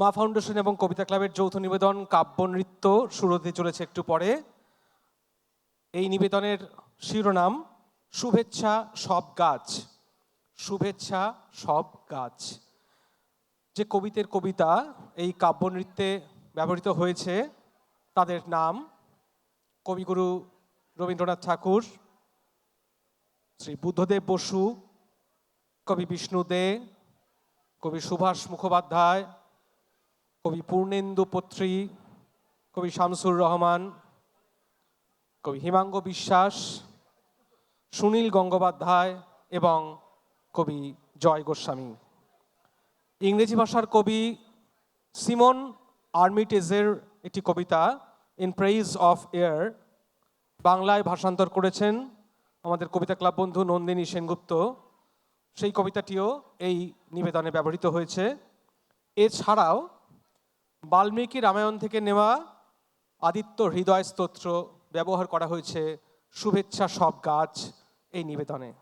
মা ফাউন্ডেশন এবং কবিতা ক্লাবের যৌথ নিবেদন কাব্য নৃত্য শুরু হতে চলেছে একটু পরে। এই নিবেদনের শিরোনাম, শুভেচ্ছা সব গাছ, শুভেচ্ছা সব গাছ। যে কবিতের কবিতা, এই কাব্য নৃত্যে ব্যবহৃত হয়েছে, তাদের নাম কবিগুরু রবীন্দ্রনাথ ঠাকুর, শ্রী বুদ্ধদেব বসু, কবি বিষ্ণু দে, কবি সুভাষ মুখোপাধ্যায় কবি পূর্ণেন্দু পত্রী, কবি শামসুর রহমান, কবি হিমাঙ্গ বিশ্বাস, সুনীল গঙ্গোপাধ্যায় এবং কবি জয় গোস্বামী। ইংরেজি ভাষার কবি সিমন আর্মিটেজের একটি কবিতা, ইন প্রেইজ অফ এয়ার বাংলায় ভাষান্তর করেছেন আমাদের কবিতা ক্লাব বন্ধু নন্দিনী সেনগুপ্ত। সেই কবিতাটিও এই নিবেদনে ব্যবহৃত হয়েছে। এছাড়াও বাল্মীকি রামায়ণ থেকে নেওয়া আদিত্য হৃদয় স্তোত্র ব্যবহার করা হয়েছে। শুভেচ্ছা সব গাছ এই নিবেদনে।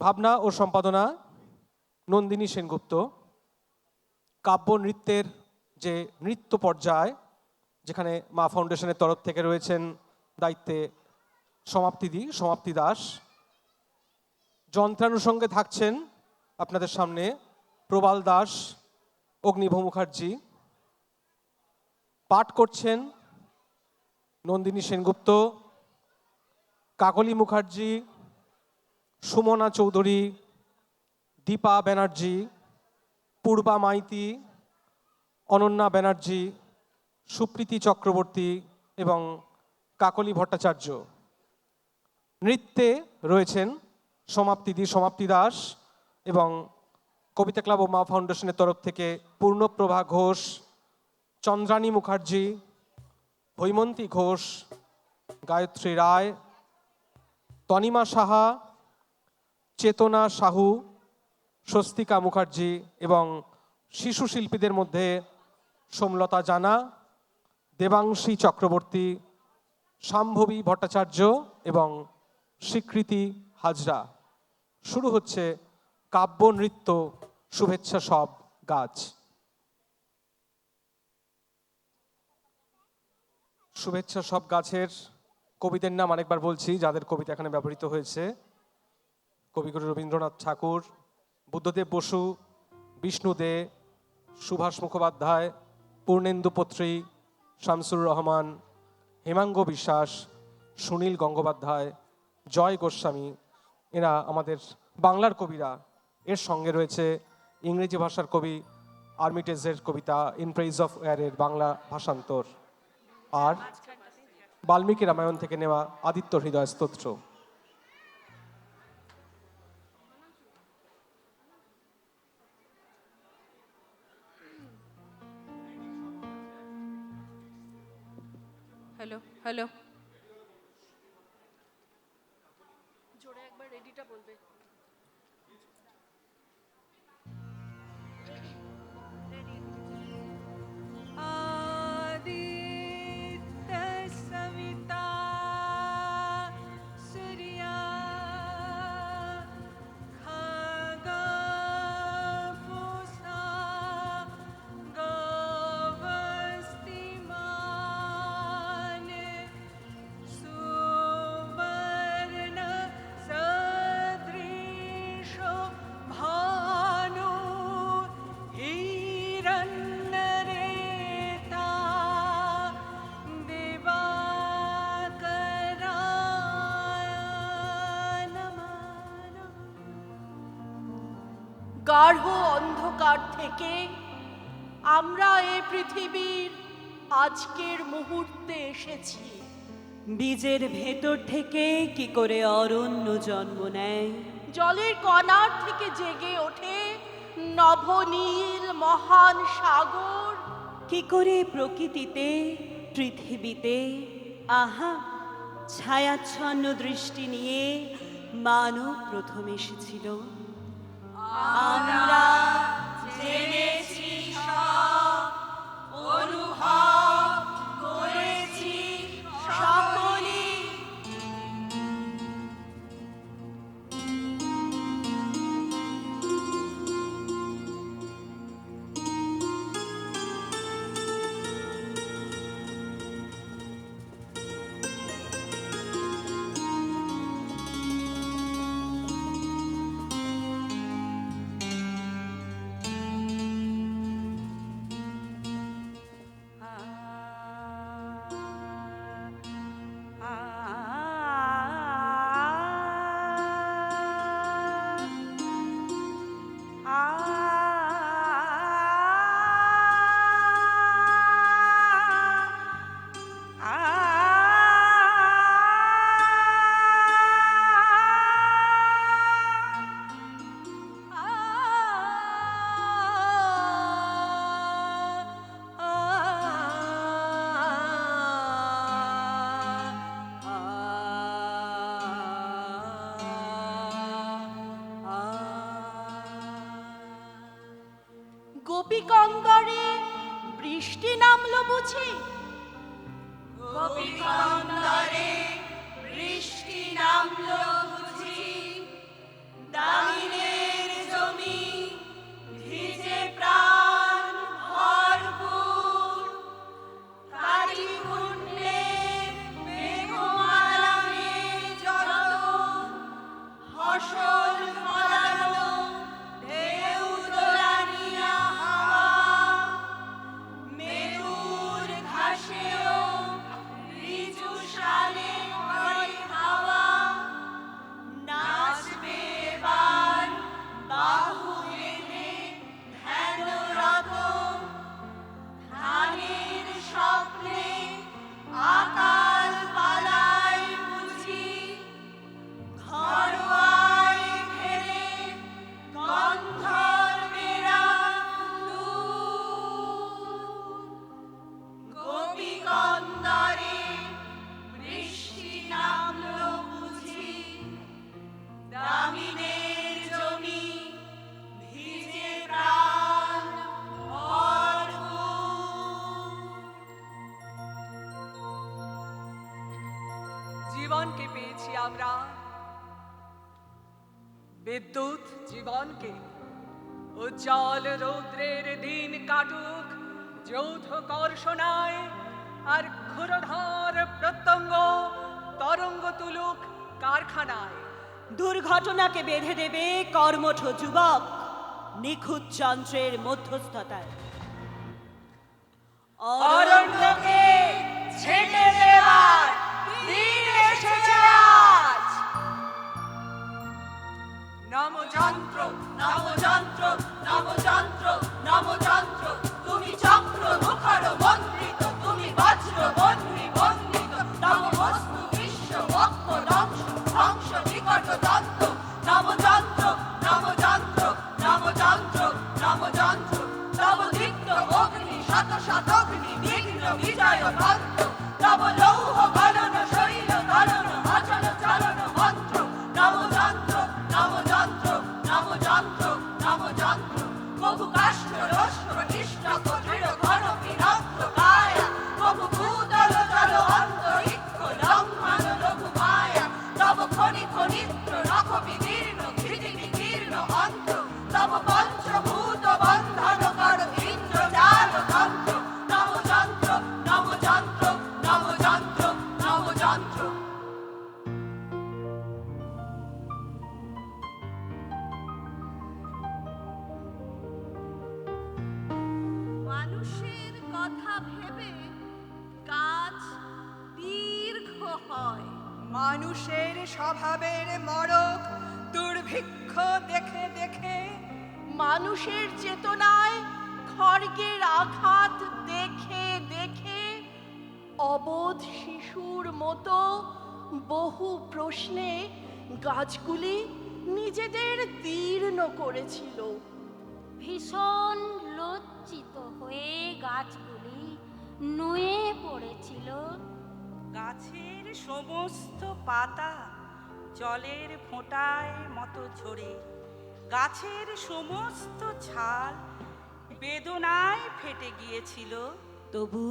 ভাবনা ও সম্পাদনা নন্দিনী সেনগুপ্ত। কাব্য নৃত্যের যে নৃত্য পর্যায়, যেখানে মা ফাউন্ডেশনের তরফ থেকে রয়েছেন দায়িত্বে সমাপ্তিদি সমাপ্তি দাস। যন্ত্রানুষঙ্গে থাকছেন আপনাদের সামনে প্রবাল দাস। অগ্নিভ মুখার্জি পাঠ করছেন নন্দিনী সেনগুপ্ত, কাকলি মুখার্জি, সুমনা চৌধুরী, দীপা ব্যানার্জি, পূর্বা মাইতি, অনন্যা ব্যানার্জি, সুপ্রীতি চক্রবর্তী এবং কাকলি ভট্টাচার্য। নৃত্যে রয়েছেন সমাপ্তিদি সমাপ্তি দাস এবং কবিতা ক্লাব ও মা ফাউন্ডেশনের তরফ থেকে পূর্ণপ্রভা ঘোষ, চন্দ্রানী মুখার্জি, হৈমন্তী ঘোষ, গায়ত্রী রায়, তনিমা সাহা, চেতনা সাহু, স্বস্তিকা মুখার্জি এবং শিশু শিল্পীদের মধ্যে সোমলতা জানা, দেবাংশী চক্রবর্তী, শাম্ভবী ভট্টাচার্য এবং স্বীকৃতি হাজরা। শুরু হচ্ছে কাব্য নৃত্য শুভেচ্ছা সব গাছ। শুভেচ্ছা সব গাছের কবিদের নাম অনেকবার বলছি, যাদের কবিতা এখানে ব্যবহৃত হয়েছে। কবিগুরু রবীন্দ্রনাথ ঠাকুর, বুদ্ধদেব বসু, বিষ্ণু দে, সুভাষ মুখোপাধ্যায়, পূর্ণেন্দু পত্রী, শামসুর রহমান, হেমাঙ্গ বিশ্বাস, সুনীল গঙ্গোপাধ্যায়, জয় গোস্বামী। এরা আমাদের বাংলার কবিরা। এর সঙ্গে রয়েছে ইংরেজি ভাষার কবি আর্মিটেজের কবিতা ইন অফ এয়ারের বাংলা ভাষান্তর। আর বাল্মীকি রামায়ণ থেকে নেওয়া আদিত্য হৃদয় স্তোত্র। থেকে আমরা এ পৃথিবীর আজকের মুহূর্তে এসেছি। বীজের ভেতর থেকে কি করে অরণ্য জন্ম নেয়? জলের কণার থেকে জেগে ওঠে নভনীল মহান সাগর। কি করে প্রকৃতিতে, পৃথিবীতে, আহা, ছায়াচ্ছন্ন দৃষ্টি নিয়ে মানব প্রথম এসেছিল? আমরা cennet কারখানায়। দুর্ঘটনাকে বেঁধে দেবে কর্মঠ যুবক নিখুঁত যন্ত্রের মধ্যস্থতায়। অরণ্যকে ছেটে দেওয়ার দিন এসেছে আজ। নমযন্ত্র নমযন্ত্র নমযন্ত্র নমযন্ত্র দেখে দেখে মানুষের চেতনায় খড়গের আঘাত দেখে দেখে অবোধ শিশুর মতো বহু প্রশ্নে গাছগুলি নিজেদের দীর্ণ করেছিল। ভীষণ লজ্জিত হয়ে গাছগুলি নুয়ে পড়েছিল। গাছের সমস্ত পাতা জলের ফোঁটায় মতো ঝরে গাছের সমস্ত ছাল বেদনায় ফেটে গিয়েছিল। তবু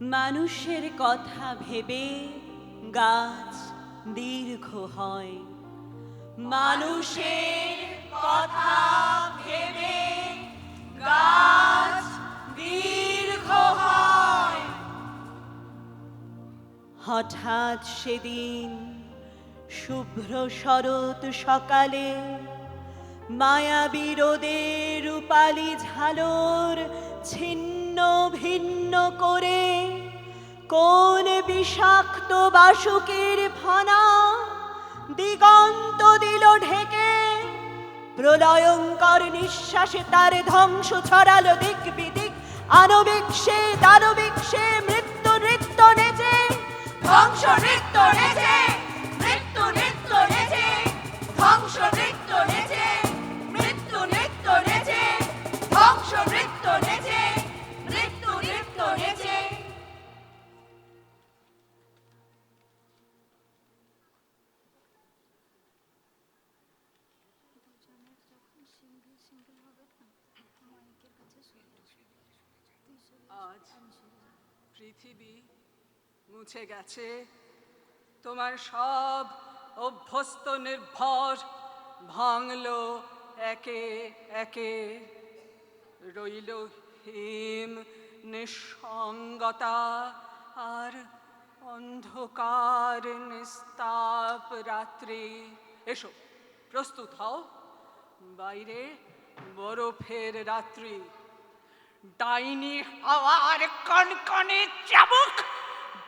মানুষের কথা ভেবে গাছ দীর্ঘ হয়। মানুষের কথা ভেবে গাছ দীর্ঘ হয়। হঠাৎ সেদিন শুভ্র শরৎ সকালে মায়াবী রোদের রূপালি ঝালর ছিন্ন ভিন্ন করে কোন বিষাক্ত বাসুকের ফনা দিগন্ত দিল ঢেকে, প্রলয়ঙ্কর নিঃশ্বাসে তার ধ্বংস ছড়ালো দিক বিদিক, আণবিক সে দানবিক সে মৃত্যু নৃত্য নেচে, ধ্বংস নৃত্য নেচে। মুছে গেছে। তোমার সব অভ্যস্ত নির্ভর ভাঙলো একে একে। রইল হিম নিঃসঙ্গতা আর অন্ধকার নিস্তাপ রাত্রি। এসো, প্রস্তুত হও। বাইরে বরফের রাত্রি। ডাইনি হাওয়ার কনকনে চাবুক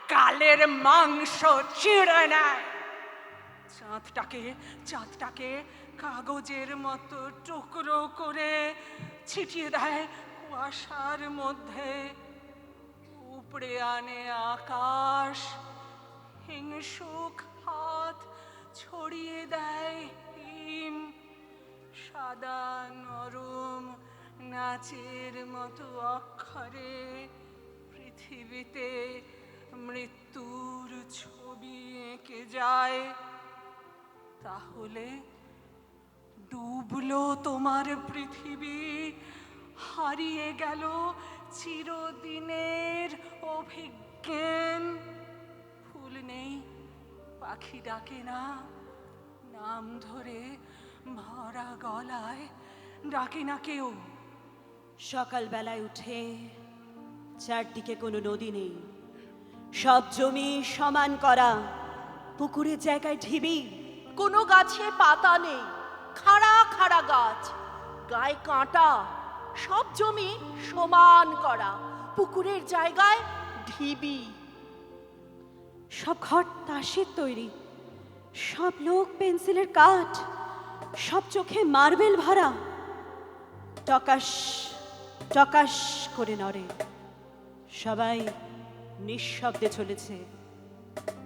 গালের মাংস চিড়ে নেয়। চাঁদটাকে চাঁদটাকে কাগজের মতো টুকরো করে ছিটিয়ে দেয় কুয়াশার মধ্যে। উপড়ে আনে আকাশ, হিংসুক হাত ছড়িয়ে দেয় হিম। সাদা নরম নাচের মতো অক্ষরে পৃথিবীতে মৃত্যুর ছবি এঁকে যায়। তাহলে ডুবলো তোমার পৃথিবী, হারিয়ে গেল চিরদিনের অভিজ্ঞান। ফুল নেই, পাখি ডাকে না, নাম ধরে ভরা গলায় ডাকে না কেউ। সকালবেলায় উঠে চারদিকে কোনো নদী নেই। সব জমি সমান করা। পুকুরের জায়গায় ঢিবি, কোনো গাছে পাতা নেই, খাড়া খাড়া গাছ, গায়ে কাঁটা, সব জমি সমান করা, পুকুরের জায়গায় ঢিবি। সব ঘর তাসের তৈরি, সব লোক পেন্সিলের কাঠ, সব চোখে মার্বেল ভরা। টকাশ টকাশ করে নড়ে সবাই। নিঃশব্দে চলেছে।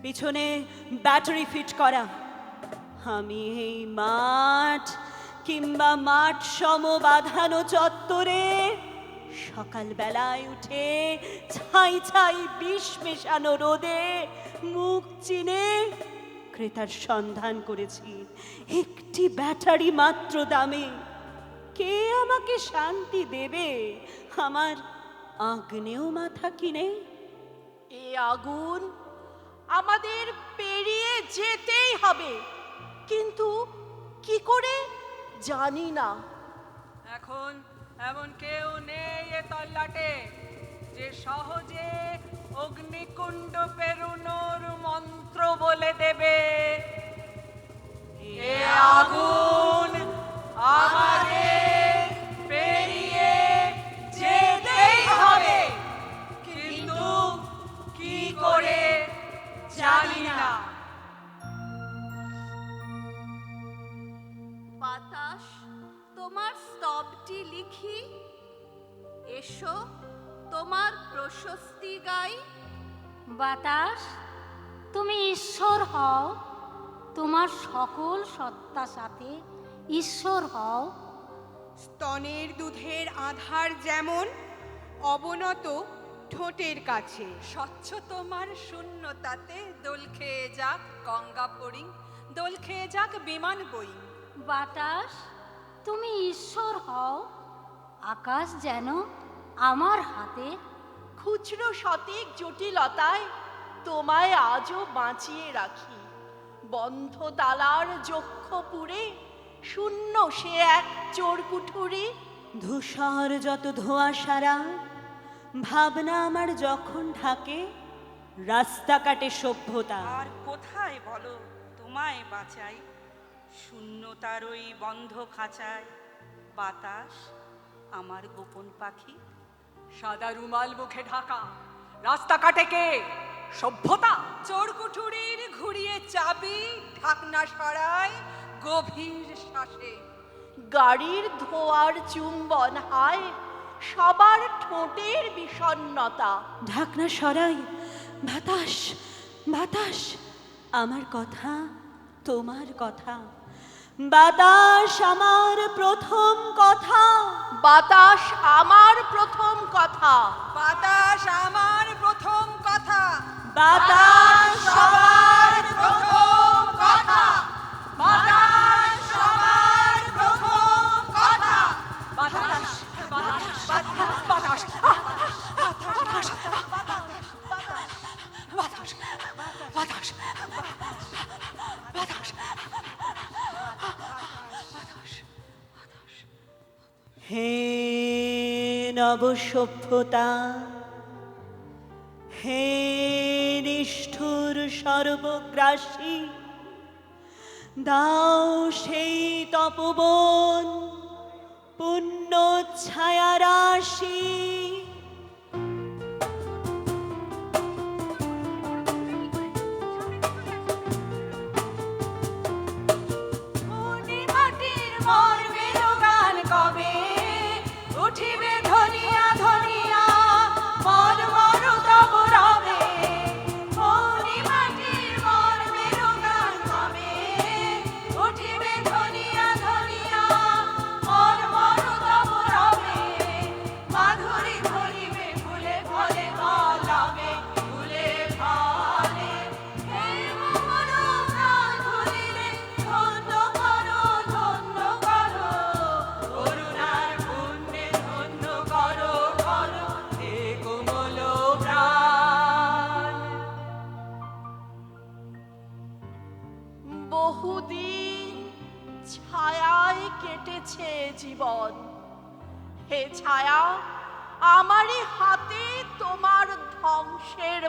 পিছনে ব্যাটারি ফিট করা। আমি এই মাঠ কিংবা মাঠ সম বাঁধানো চত্বরে সকালবেলায় উঠে ছাই ছাই বিষ মেশানো রোদে মুখ চিনে ক্রেতার সন্ধান করেছি। একটি ব্যাটারি মাত্র দামে। কে আমাকে শান্তি দেবে? আমার আগ্নেয় মাথা কিনে এ আগুন আমাদের পেরিয়ে যেতেই হবে। কিন্তু কি করে? জানি না। এখন এমন কেউ নেই এ তল্লাটে যে সহজে অগ্নিকুণ্ড পেরুনোর মন্ত্র বলে দেবে। এ আগুন আমাদের জানি না। বাতাস তোমার স্তবটি লিখি। এসো তোমার প্রশস্তি গাই। বাতাস তুমি ঈশ্বর হও। তোমার সকল সত্তা সাথে ঈশ্বর হও। স্তনের দুধের আধার যেমন অবনত ঠোঁটের কাছে। স্বচ্ছ তোমার শূন্যতাতে দোল খেয়ে যাক গঙ্গা পড়ি দোল খেয়ে যাক বিমান বই। বাতাস তুমি ঈশ্বর হও আকাশ যেন আমার হাতে। খুচরো শতিক জটিলতায় তোমায় আজও বাঁচিয়ে রাখি। বন্ধ তালার যক্ষ পুরে শূন্য সে এক চোর কুঠুরি। ধূসর যত ধোঁয়া সারা ভাবনা আমার যখন ঢাকে, রাস্তা কাটে সভ্যতা। আর কোথায় বলো তোমায় বাঁচাই? শূন্যতার ওই বন্ধ খাঁচায় বাতাস আমার গোপন পাখি? সাদা রুমাল মুখে ঢাকা, রাস্তা কাটে কে? সভ্যতা চোর কুঠুরির ঘুরিয়ে চাবি, ঢাকনা সরায় গভীর শ্বাসে। গাড়ির ধোয়ার চুম্বন হায় সবার ঠোঁটের বিষণ্ণতা। ঢাকনা সরাই বাতাস বাতাস আমার কথা তোমার কথা। বাতাস আমার প্রথম কথা। বাতাস আমার প্রথম কথা। বাতাস আমার প্রথম কথা। বাতাস সবার সভ্যতা হে নিষ্ঠুর সর্বগ্রাসী দাও সেই তপবন পুণ্য ছায়া রাশি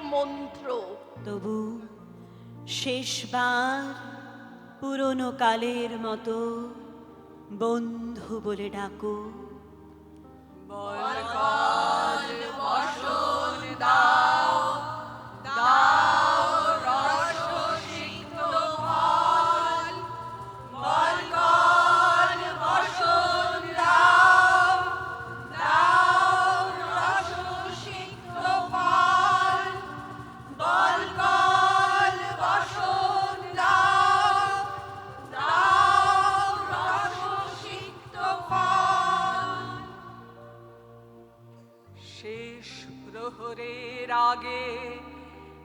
মন্ত্র। তবু শেষবার পুরনো কালের মতো বন্ধু বলে ডাকো। শেষ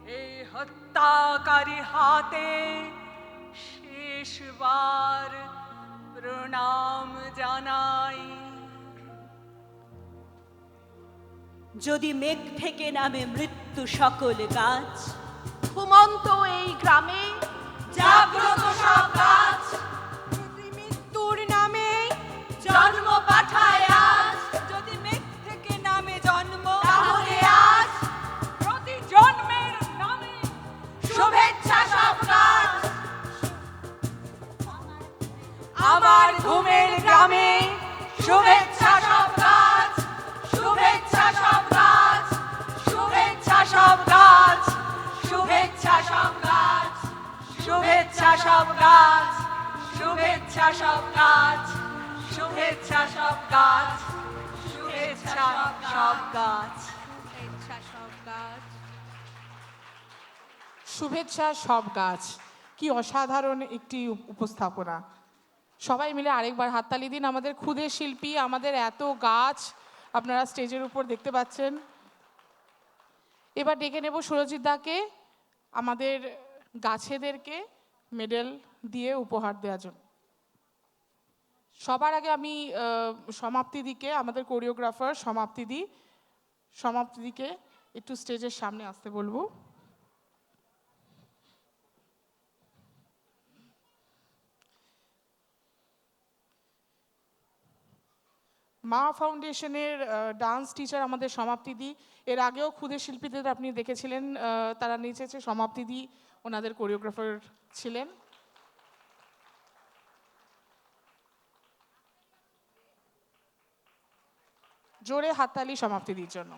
এই হত্যাকারী হাতে শেষবার প্রণাম জানাই। যদি মেঘ থেকে নামে মৃত্যু সকল গাছ ঘুমন্ত এই গ্রামে জাগ্রত সব গাছ গ্রামে শুভেচ্ছা সব গাছ শুভেচ্ছা সব গাছ শুভেচ্ছা সব গাছ শুভেচ্ছা সব গাছ শুভেচ্ছা সব গাছ শুভেচ্ছা সব গাছ শুভেচ্ছা সব গাছ শুভেচ্ছা সব গাছ ইচ্ছা সব গাছ শুভেচ্ছা সব গাছ কি অসাধারণ একটি উপস্থাপনা সবাই মিলে আরেকবার হাততালি দিন। আমাদের ক্ষুদে শিল্পী আমাদের এত গাছ আপনারা স্টেজের উপর দেখতে পাচ্ছেন। এবার ডেকে নেব সুরজিৎ দাকে আমাদের গাছেদেরকে মেডেল দিয়ে উপহার দেওয়ার জন্য। সবার আগে আমি আহ, সমাপ্তি দিকে আমাদের কোরিওগ্রাফার সমাপ্তি দি সমাপ্তি দিকে একটু স্টেজের সামনে আসতে বলব। মা ফাউন্ডেশনের ডান্স টিচার আমাদের সমাপ্তি দিই এর আগেও ক্ষুদে শিল্পীদের আপনি দেখেছিলেন তারা নেচেছে সমাপ্তি দি, ওনাদের কোরিওগ্রাফার ছিলেন। জোরে হাততালি সমাপ্তি দির জন্য।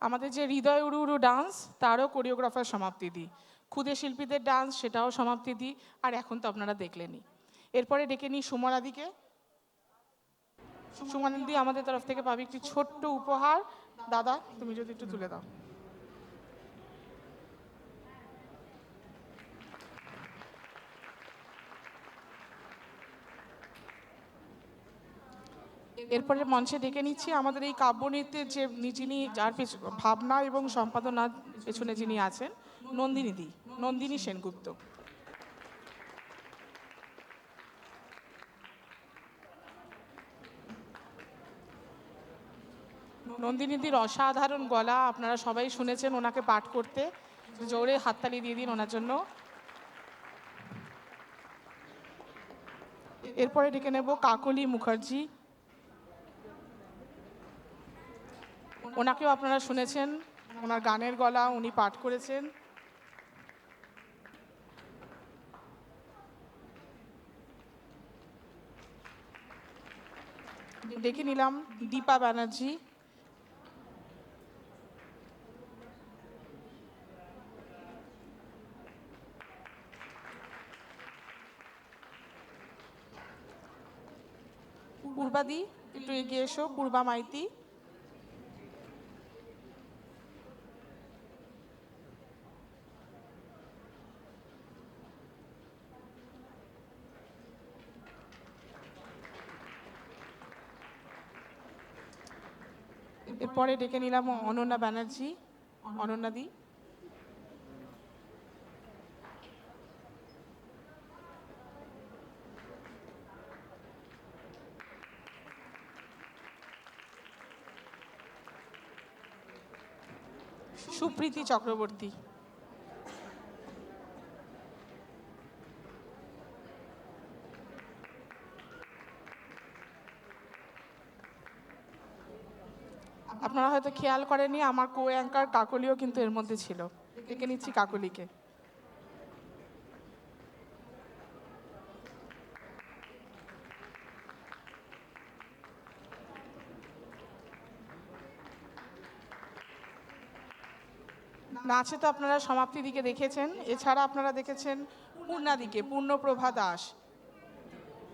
আমাদের যে হৃদয় উড়ু উড়ু ডান্স তারও কোরিওগ্রাফার সমাপ্তি দিই। ক্ষুদে শিল্পীদের ডান্স সেটাও সমাপ্তি দিই। আর এখন তো আপনারা দেখলেনই। এরপরে ডেকে নিই সুমনাদিকে সুমনাদি আমাদের তরফ থেকে পাবি একটি ছোট্ট উপহার। দাদা, তুমি যদি একটু তুলে দাও। এরপরে মঞ্চে ডেকে নিচ্ছি আমাদের এই কাব্যনৃত্যের যে যিনি যার ভাবনা এবং সম্পাদনার পেছনে যিনি আছেন, নন্দিনী দি, নন্দিনী সেনগুপ্ত। নন্দিনীদির অসাধারণ গলা, আপনারা সবাই শুনেছেন ওনাকে পাঠ করতে। জোরে হাততালি দিয়ে দিন ওনার জন্য। এরপরে ডেকে নেব কাকলি মুখার্জি। ওনাকেও আপনারা শুনেছেন, ওনার গানের গলা উনি পাঠ করেছেন। দেখে নিলাম, দীপা ব্যানার্জি। পূর্বাদি, একটু এগিয়ে এসো, পূর্বা মাইতি। এরপরে ডেকে নিলাম অনন্যা ব্যানার্জি। অনন্যা দি। সুপ্রীতি চক্রবর্তী আপনারা হয়তো খেয়াল করেনি, আমার কো অ্যাঙ্কার কাকলিও কিন্তু এর মধ্যে ছিল। ডেকে নিচ্ছি কাকলিকে। নাচে তো আপনারা সমাপ্তি দিকে দেখেছেন, এছাড়া আপনারা দেখেছেন পূর্ণা দিকে, পূর্ণপ্রভা দাস।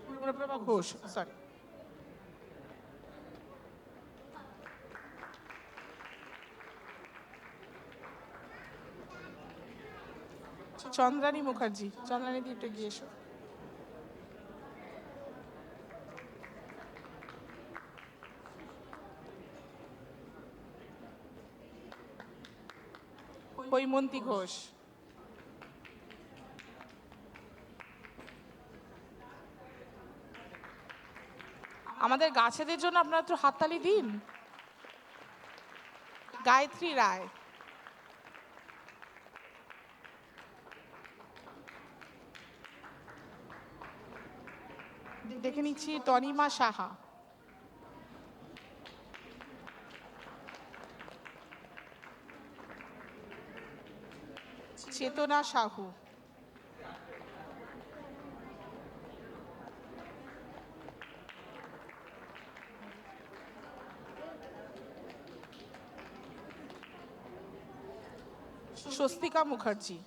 পূর্ণপ্রভা ঘোষ সরি চন্দ্রানী মুখার্জি। চন্দ্রানী দি একটু গিয়ে এসো। হৈমন্তী ঘোষ। আমাদের গাছেদের জন্য আপনারা একটু হাততালি দিন। গায়ত্রী রায়। দেখে নিচ্ছি তনিমা সাহা। চেতনা সাহু। স্বস্তিকা মুখার্জি।